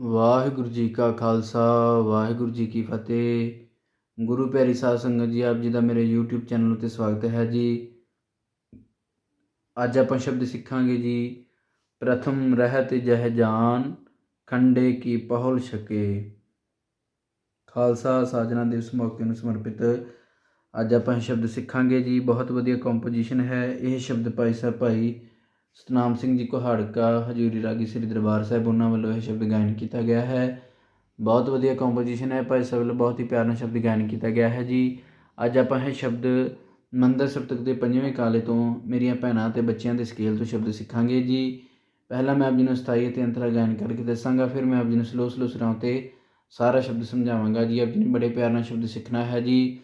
ਵਾਹਿਗੁਰੂ ਜੀ ਕਾ ਖਾਲਸਾ, ਵਾਹਿਗੁਰੂ ਜੀ ਕੀ ਫਤਿਹ। ਗੁਰੂ ਪਿਆਰੀ ਸਾਧ ਸੰਗਤ ਜੀ, ਆਪ ਜੀ ਦਾ ਮੇਰੇ YouTube ਚੈਨਲ ਉਤੇ ਸਵਾਗਤ ਹੈ ਜੀ। ਅੱਜ ਆਪਾਂ ਸ਼ਬਦ ਸਿੱਖਾਂਗੇ ਜੀ, ਪ੍ਰਥਮ ਰਹਿਤ ਜਹ ਜਾਨ, ਖੰਡੇ ਕੀ ਪਹੁਲ ਛਕੇ। ਖਾਲਸਾ ਸਾਜਣਾ ਦਿਵਸ ਮੌਕੇ ਨੂੰ ਸਮਰਪਿਤ ਅੱਜ ਆਪਾਂ ਇਹ ਸ਼ਬਦ ਸਿੱਖਾਂਗੇ ਜੀ। ਬਹੁਤ ਵਧੀਆ ਕੰਪੋਜੀਸ਼ਨ ਹੈ। ਇਹ ਸ਼ਬਦ ਭਾਈ ਸਾਹਿਬ ਭਾਈ ਸਤਨਾਮ ਸਿੰਘ ਜੀ ਕੁਹਾੜਕਾ ਹਜੂਰੀ ਰਾਗੀ ਸ੍ਰੀ ਦਰਬਾਰ ਸਾਹਿਬ, ਉਹਨਾਂ ਵੱਲੋਂ ਇਹ ਸ਼ਬਦ ਗਾਇਨ ਕੀਤਾ ਗਿਆ ਹੈ। ਬਹੁਤ ਵਧੀਆ ਕੰਪੋਜੀਸ਼ਨ ਹੈ, ਭਾਈ ਸਾਹਿਬ ਵੱਲੋਂ ਬਹੁਤ ਹੀ ਪਿਆਰ ਨਾਲ ਸ਼ਬਦ ਗਾਇਨ ਕੀਤਾ ਗਿਆ ਹੈ ਜੀ। ਅੱਜ ਆਪਾਂ ਇਹ ਸ਼ਬਦ ਮੰਦਰ ਸਪਤਕ ਦੇ ਪੰਜਵੇਂ ਕਾਲੇ ਤੋਂ ਮੇਰੀਆਂ ਭੈਣਾਂ ਤੇ ਬੱਚਿਆਂ ਦੇ ਸਕੇਲ ਤੋਂ ਸ਼ਬਦ ਸਿੱਖਾਂਗੇ ਜੀ। ਪਹਿਲਾਂ ਮੈਂ ਆਪ ਜੀ ਨੂੰ ਸਥਾਈ ਅਤੇ ਅੰਤਰਾ ਗਾਇਨ ਕਰਕੇ ਦੱਸਾਂਗਾ, ਫਿਰ ਮੈਂ ਆਪ ਜੀ ਨੂੰ ਸਲੋ ਸਲੋ ਸੁਰਾਂ ਤੇ ਸਾਰਾ ਸ਼ਬਦ ਸਮਝਾਵਾਂਗਾ ਜੀ। ਆਪ ਜੀ ਨੇ ਬੜੇ ਪਿਆਰ ਨਾਲ ਸ਼ਬਦ ਸਿੱਖਣਾ ਹੈ ਜੀ।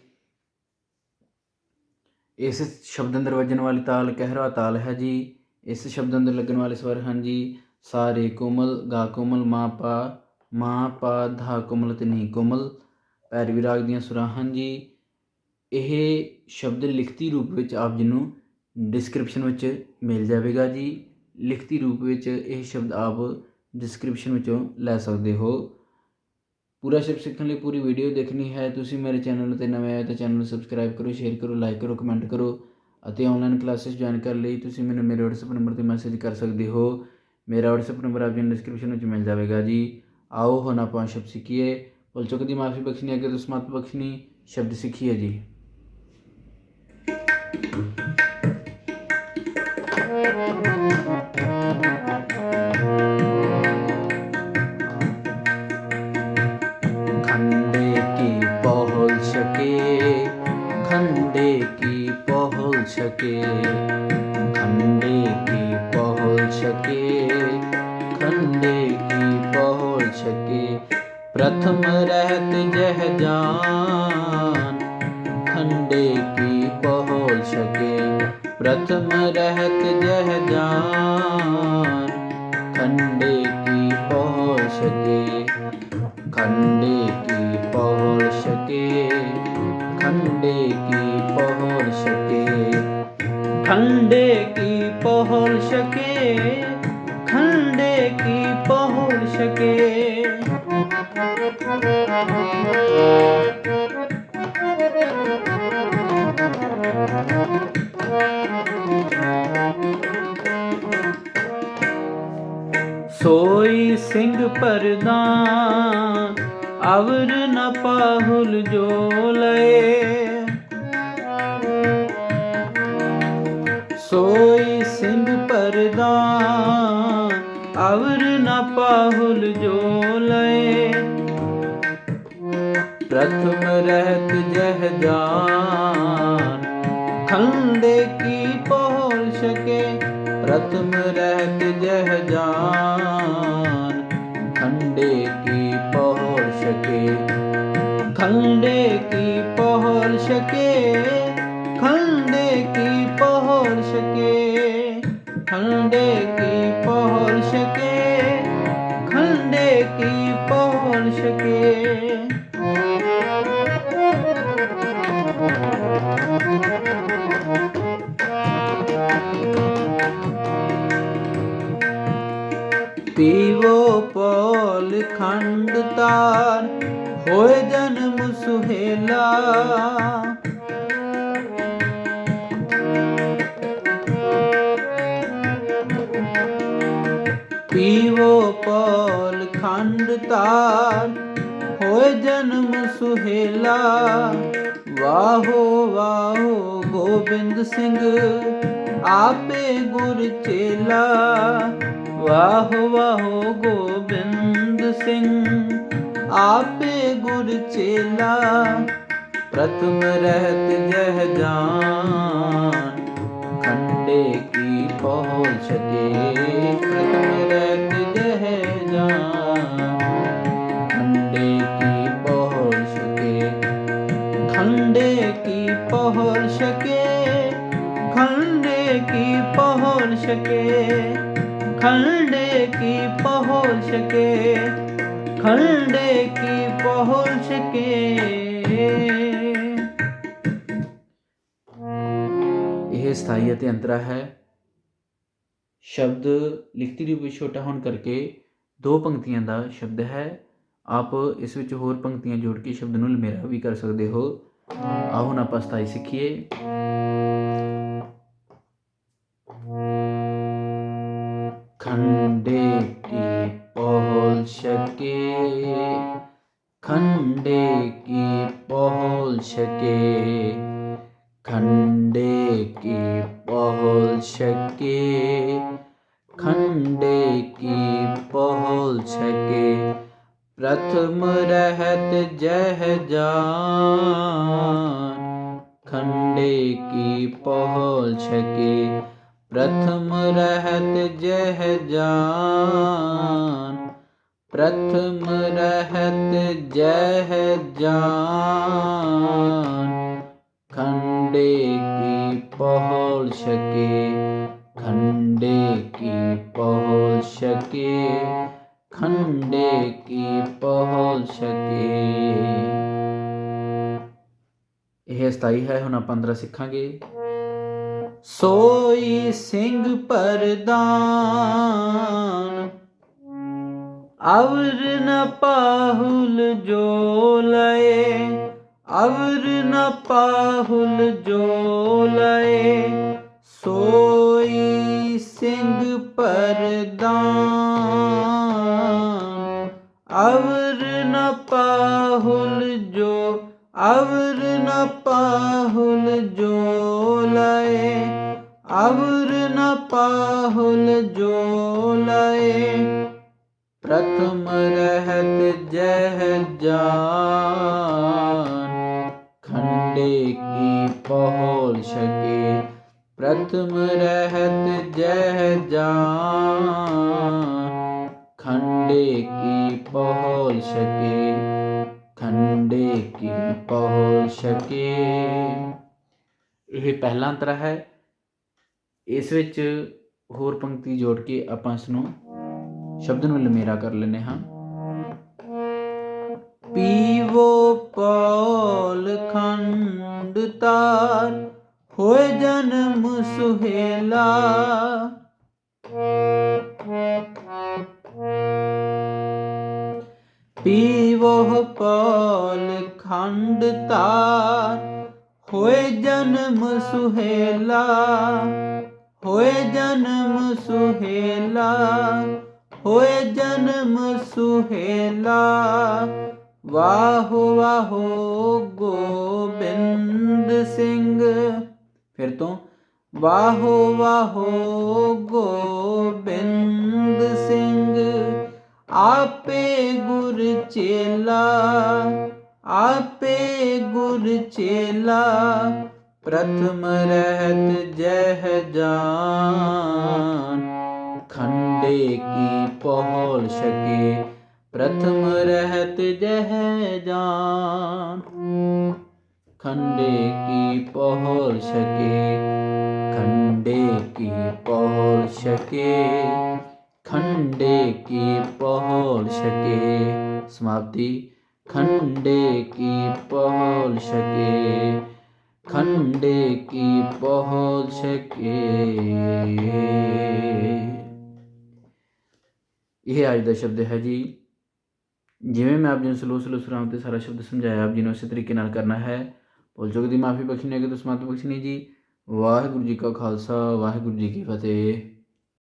ਇਸ ਸ਼ਬਦ ਅੰਦਰ ਵੱਜਣ ਵਾਲੀ ਤਾਲ, ਕਹਿਰਾ ਤਾਲ ਹੈ ਜੀ। ਇਸ ਸ਼ਬਦ ਅੰਦਰ ਲੱਗਣ ਵਾਲੇ ਸਵਰ ਹਨ ਜੀ, ਸਾਰੇ ਕੋਮਲ, ਗਾ ਕੋਮਲ, ਮਾ ਪਾ ਮਾ ਪਾ, ਧਾ ਕੋਮਲ ਤੇ ਨੀ ਕੋਮਲ। ਪੈਰਵੀ ਰਾਗ ਦੀਆਂ ਸੁਰਾਂ ਹਨ ਜੀ। ਇਹ ਸ਼ਬਦ ਲਿਖਤੀ ਰੂਪ ਵਿੱਚ ਆਪ ਜੀ ਨੂੰ ਡਿਸਕ੍ਰਿਪਸ਼ਨ ਵਿੱਚ ਮਿਲ ਜਾਵੇਗਾ ਜੀ। ਲਿਖਤੀ ਰੂਪ ਵਿੱਚ ਇਹ ਸ਼ਬਦ ਆਪ ਡਿਸਕ੍ਰਿਪਸ਼ਨ ਵਿੱਚੋਂ ਲੈ ਸਕਦੇ ਹੋ। ਪੂਰਾ ਸ਼ਬਦ ਸਿੱਖਣ ਲਈ ਪੂਰੀ ਵੀਡੀਓ ਦੇਖਣੀ ਹੈ। ਤੁਸੀਂ ਮੇਰੇ ਚੈਨਲ ਤੇ ਨਵੇਂ ਆਏ ਤਾਂ ਚੈਨਲ ਨੂੰ ਸਬਸਕ੍ਰਾਈਬ ਕਰੋ ਸ਼ੇਅਰ ਕਰੋ ਲਾਈਕ ਕਰੋ ਕਮੈਂਟ ਕਰੋ। ਅਤੇ ਆਨਲਾਈਨ ਕਲਾਸਿਸ ਜੁਆਇਨ ਕਰਨ ਲਈ ਤੁਸੀਂ ਮੈਨੂੰ ਮੇਰੇ WhatsApp ਨੰਬਰ ਤੇ ਮੈਸੇਜ ਕਰ ਸਕਦੇ ਹੋ। ਮੇਰਾ WhatsApp ਨੰਬਰ ਆਪ ਜੀ ਨੂੰ ਡਿਸਕ੍ਰਿਪਸ਼ਨ ਵਿੱਚ ਮਿਲ ਜਾਵੇਗਾ ਜੀ। ਆਓ ਹੁਣ ਆਪਾਂ ਸ਼ਬਦ ਸਿੱਖੀਏ। ਭੁੱਲ ਚੁੱਕ ਦੀ ਮਾਫੀ ਬਖਸ਼ਣੀ ਅੱਗੇ ਤੋਂ ਸਮਾਤ ਬਖਸ਼ਣੀ, ਸ਼ਬਦ ਸਿੱਖੀਏ ਜੀ। खंडे प्रथम रहत जह जान खंडे की पहुल सके प्रथम रहत जह जान खंडे ਪਰਦਾ ਅਵਰ ਨ ਪਾਹੁਲ ਜੋ ਲਏ। ਸੋਈ ਸਿੰਘ ਪਰਦਾ ਅਵਰ ਨ ਪਾਹੁਲ ਜੋ ਲਏ। ਪ੍ਰਥਮ ਰਹਿਤ ਜਹ ਜਾਨ, ਖੰਡੇ ਕੀ ਪਹੁੰਚ ਸਕੇ ਪ੍ਰਥਮ ਰਹਿਤ ਜਹ ਜਾਨ खंडे की पहुल सके खंडे की पहुल सके खंडे की पहुल सके खंडे की पहुल सके ਪੀਵੋ ਪੋਲ ਖੰਡ ਤਾਰ ਹੋਏ ਜਨਮ ਸੁਹੇਲਾ। ਪੀਵੋ ਪੋਲ ਖੰਡ ਤਾਰ ਹੋਏ ਜਨਮ ਸੁਹੇਲਾ। ਵਾਹੋ ਵਾਹੋ ਗੋਬਿੰਦ ਸਿੰਘ, ਆਪੇ ਗੁਰ ਚੇਲਾ। ਵਾਹ ਵਾਹ ਗੋਬਿੰਦ ਸਿੰਘ। ਆਪੇ ਗੁਰ ਚੇਲਾ, ਪ੍ਰਥਮ ਰਹਿਤ ਜਹ ਜਾਨ। ਖੰਡੇ ਕੀ ਪਹੁੰਚ ਕੇ ਪ੍ਰਥਮ ਰਹਿਤ ਜਹ ਜਾਨ। ਖੰਡੇ ਕੀ ਪਹੁੰਚ ਕੇ ਖੰਡੇ ਕੀ ਪਹੁੰਚ ਕੇ ਖੰਡੇ ਕੀ ਪਹੁੰਚ ਕੇ ਖੰਡੇ ਕੀ ਪਹੁੰਚ ਕੇ ਖੰਡੇ ਇਹ ਸਥਾਈ ਅਤੇ ਅੰਤਰਾ ਹੈ। ਸ਼ਬਦ ਲਿਖਤੀ ਰੂਪ ਵਿੱਚ ਛੋਟਾ ਹੋਣ ਕਰਕੇ ਦੋ ਪੰਕਤੀਆਂ ਦਾ ਸ਼ਬਦ ਹੈ। ਆਪ ਇਸ ਵਿੱਚ ਹੋਰ ਪੰਕਤੀਆਂ ਜੋੜ ਕੇ ਸ਼ਬਦ ਨੂੰ ਲਮੇਰਾ ਵੀ ਕਰ ਸਕਦੇ ਹੋ। ਆਹ ਹੁਣ ਆਪਾਂ ਸਥਾਈ ਸਿੱਖੀਏ। ਖੰਡੇ ਦੀ ਪਹੁਲ ਸ਼ਕੇ। खंडे की पहल शके, खंडे की पहल शके, खंडे की पहल शके, प्रथम रहत जह जान, खंडे की पहल छके प्रथम रहत जह जान। ਪ੍ਰਥਮ ਰਹਿਤ ਜਹ ਜਾਨ, ਖੰਡੇ ਕੀ ਪਹੁਲ ਸਕੇ ਖੰਡੇ ਕੀ ਪਹੁਲ ਸਕੇ ਖੰਡੇ ਕੀ ਪਹੁਲ ਸਕੇ ਇਹ ਸਤਾਈ ਹੈ, ਹੁਣ ਆਪਾਂ 15 ਸਿੱਖਾਂਗੇ। ਸੋਈ ਸਿੰਘ ਪਰਦਾਨ ਅਵਰ ਨ ਪਾਹੁਲ ਜੋ ਲਏ, ਅਵਰ ਨ ਪਾਹੁਲ ਜੋ ਲਏ, ਸੋਈ ਸਿੰਘ ਪਰਦਾਨ। ਅਵਰ ਨ ਪਾਹੁਲ ਜੋ, ਅਵਰ ਨ ਪਾਹੁਲ ਜੋ ਲਏ, ਅਵਰ ਨ ਪਾਹੁਲ ਜੋ ਲਏ ਪ੍ਰਥਮ ਰਹਿਤ ਜਹ ਜਾਨ ਖੰਡੇ ਕੀ ਪਹੋਲ ਛਕੇ ਪ੍ਰਥਮ ਰਹਿਤ ਜਹ ਜਾਨ ਖੰਡੇ ਕੀ ਪਹੋਲ ਛਕੇ ਖੰਡੇ ਕੀ ਪਹੋਲ ਛਕੇ ਇਹ ਪਹਿਲਾ ਅੰਤਰ ਹੈ ਇਸ ਵਿੱਚ ਹੋਰ ਪੰਕਤੀ ਜੋੜ ਕੇ ਆਪਾਂ ਇਸ ਨੂੰ ਸ਼ਬਦ ਨੂੰ ਲਮੇਰਾ ਕਰ ਲੈਨੇ ਹਾਂ। ਪੀਵੋ ਪੌਲ ਖੰਡ ਤਾਰ, ਹੋਏ ਜਨਮ ਸੁਹੇਲਾ। ਪੀਵੋ ਪੌਲ ਖੰਡ ਤਾਰ, ਹੋਏ ਜਨਮ ਸੁਹੇਲਾ। ਹੋਏ ਜਨਮ ਸੁਹੇਲਾ। ਹੋਏ ਜਨਮ ਸੁਹੇਲਾ, ਵਾਹੋ ਵਾਹੋ ਗੋਬਿੰਦ ਸਿੰਘ। ਫਿਰ ਤੋਂ ਵਾਹੋ ਵਾਹੋ ਗੋਬਿੰਦ ਸਿੰਘ, ਆਪੇ ਗੁਰ ਚੇਲਾ, ਆਪੇ ਗੁਰ ਚੇਲਾ, ਪ੍ਰਥਮ ਰਹਿਤ ਜਹ ਜਾਨ। ਖੰਡੇ ਕੀ ਪਹੋਲ ਛਕੇ ਪ੍ਰਥਮ ਰਹਿਤ ਜਹ ਜਾਨ ਖੰਡੇ ਕੀ ਪਹੋਲ ਛਕੇ ਖੰਡੇ ਕੀ ਪਹੋਲ ਛਕੇ ਖੰਡੇ ਕੀ ਪਹੋਲ ਛਕੇ ਸਮਾਪਤੀ ਖੰਡੇ ਕੀ ਪਹੋਲ ਛਕੇ ਖੰਡੇ ਕੀ ਪਹੋਲ ਛਕੇ ਇਹ ਅੱਜ ਦਾ ਸ਼ਬਦ ਹੈ ਜੀ। ਜਿਵੇਂ ਮੈਂ ਆਪ ਜੀ ਨੂੰ ਸਲੋ ਸਲੋ ਸੁਰਾਮ ਤੇ ਸਾਰਾ ਸ਼ਬਦ ਸਮਝਾਇਆ, ਆਪ ਜੀ ਨੂੰ ਉਸੇ ਤਰੀਕੇ ਨਾਲ ਕਰਨਾ ਹੈ। ਭੁੱਲ ਚੁੱਕ ਦੀ ਮਾਫੀ ਬਖਸ਼ਣੀ ਹੈ ਕਿ ਤੁਸਮਾਤ ਬਖਸ਼ਣੀ ਜੀ। ਵਾਹਿਗੁਰੂ ਜੀ ਕਾ ਖਾਲਸਾ, ਵਾਹਿਗੁਰੂ ਜੀ ਕੀ ਫਤਿਹ।